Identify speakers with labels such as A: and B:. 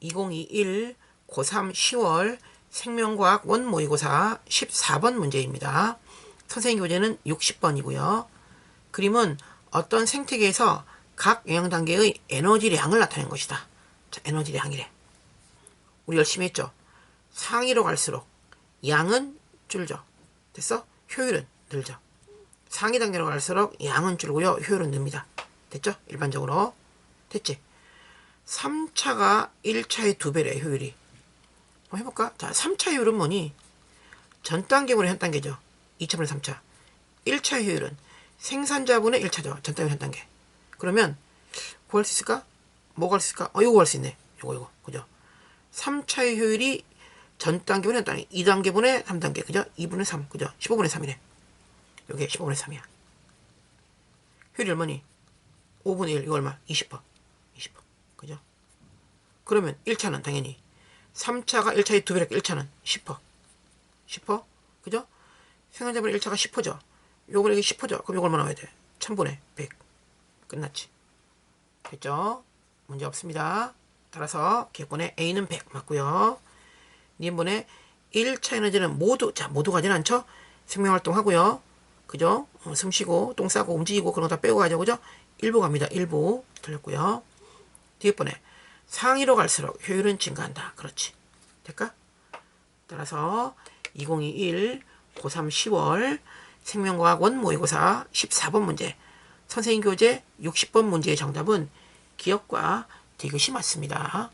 A: 2021 고3 10월 생명과학 원 모의고사 14번 문제입니다. 선생님 교재는 60번이고요. 그림은 어떤 생태계에서 각 영양 단계의 에너지량을 나타낸 것이다. 자, 에너지량이래. 우리 열심히 했죠. 상위로 갈수록 양은 줄죠. 됐어? 효율은 늘죠. 상위 단계로 갈수록 양은 줄고요. 효율은 늡니다. 됐죠? 일반적으로. 됐지? 3차가 1차의 두 배래, 효율이. 한번 해볼까? 자, 3차 효율은 뭐니? 전 단계분의 현 단계죠. 2차분의 3차. 1차 효율은 생산자분의 1차죠. 전 단계 현 단계. 그러면 구할 수 있을까? 뭐 구할 수 있을까? 어, 이거 구할 수 있네. 요거, 요거. 그죠? 3차의 효율이 전 단계분의 현 단계. 2단계분의 3단계. 그죠? 2분의 3. 그죠? 15분의 3이네. 요게 15분의 3이야. 효율이 얼마니? 5분의 1. 이거 얼마? 20%. 20%. 그죠? 그러면 1차는 당연히 3차가 1차의 두 배랄게 1차는 10%. 10%? 그죠? 생산자분의 1차가 10%죠. 요거 이게 10%죠. 그럼 요거 얼마 나 와야 돼? 1000분의 100. 끝났지. 됐죠? 문제 없습니다. 따라서 기억번에 A는 100 맞고요. 니은번에 1차 에너지는 모두 자 모두 가진 않죠? 생명활동 하고요. 그죠? 어, 숨 쉬고 똥 싸고 움직이고 그런 거 다 빼고 가죠. 그죠? 일부 갑니다. 일부 틀렸고요. 번에 상위로 갈수록 효율은 증가한다. 그렇지. 될까? 따라서 2021 고3 10월 생명과학 원 모의고사 14번 문제 선생님 교재 60번 문제의 정답은 기억과 디귿이 맞습니다.